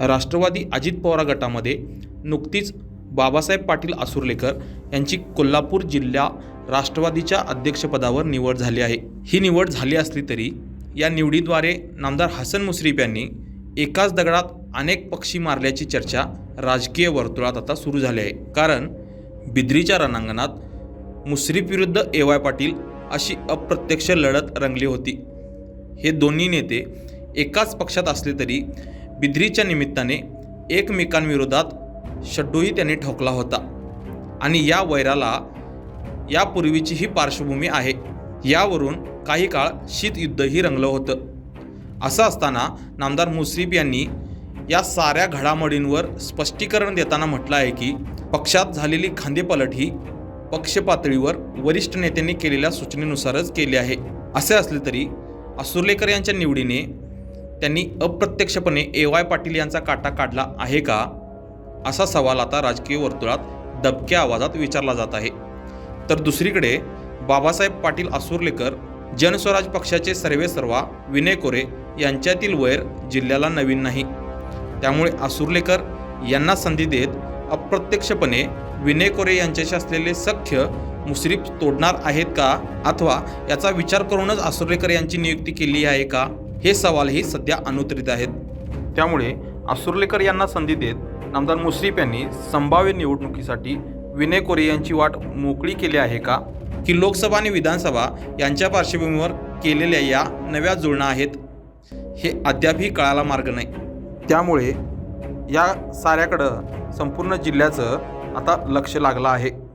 राष्ट्रवादी अजित पवार गटामध्ये नुकतीच बाबासाहेब पाटील आसुर्लेकर यांची कोल्हापूर जिल्हा राष्ट्रवादीच्या अध्यक्षपदावर निवड झाली आहे. ही निवड झाली असली तरी या निवडीद्वारे नामदार हसन मुश्रीफ यांनी एकाच दगडात अनेक पक्षी मारल्याची चर्चा राजकीय वर्तुळात आता सुरू झाली आहे. कारण बिद्रीच्या रणांगणात मुश्रीफ विरुद्ध ए वाय पाटील अशी अप्रत्यक्ष लढत रंगली होती. हे दोन्ही नेते एकाच पक्षात असले तरी बिद्रीच्या निमित्ताने एकमेकांविरोधात शड्डूही त्यांनी ठोकला होता. आणि या वैराला यापूर्वीची ही पार्श्वभूमी आहे. यावरून काही काळ शीतयुद्धही रंगलं होतं. असं असताना नामदार मुश्रीफ यांनी या साऱ्या घडामोडींवर स्पष्टीकरण देताना म्हटलं आहे की पक्षात झालेली खांदेपलट ही पक्षपातळीवर वरिष्ठ नेत्यांनी केलेल्या सूचनेनुसारच केली आहे. असे असले तरी असुर्लेकर यांच्या निवडीने त्यांनी अप्रत्यक्षपणे ए वाय पाटील यांचा काटा काढला आहे का? असा सवाल आता राजकीय वर्तुळात दबक्या आवाजात विचारला जात आहे. तर दुसरीकडे बाबासाहेब पाटील आसुर्लेकर जनस्वराज पक्षाचे सर्वेसर्वा विनय कोरे यांच्यातील वैर जिल्ह्याला नवीन नाही. त्यामुळे आसुर्लेकर यांना संधी देत अप्रत्यक्षपणे विनय कोरे यांच्याशी असलेले सख्य मुसरीफ तोडणार आहेत का? अथवा याचा विचार करूनच आसुर्लेकर यांची नियुक्ती केली आहे का? हे सवालही सध्या अनुत्तरित आहेत. त्यामुळे आसुर्लेकर यांना संधी देत नामदार मुश्रीफ यांनी संभाव्य निवडणुकीसाठी विनय कोरे यांची वाट मोकळी केली आहे का? की लोकसभा आणि विधानसभा यांच्या पार्श्वभूमीवर केलेल्या या नव्या जुळणा आहेत हे अद्यापही कळायला मार्ग नाही. त्यामुळे या साऱ्याकडं संपूर्ण जिल्ह्याचं आता लक्ष लागलं आहे.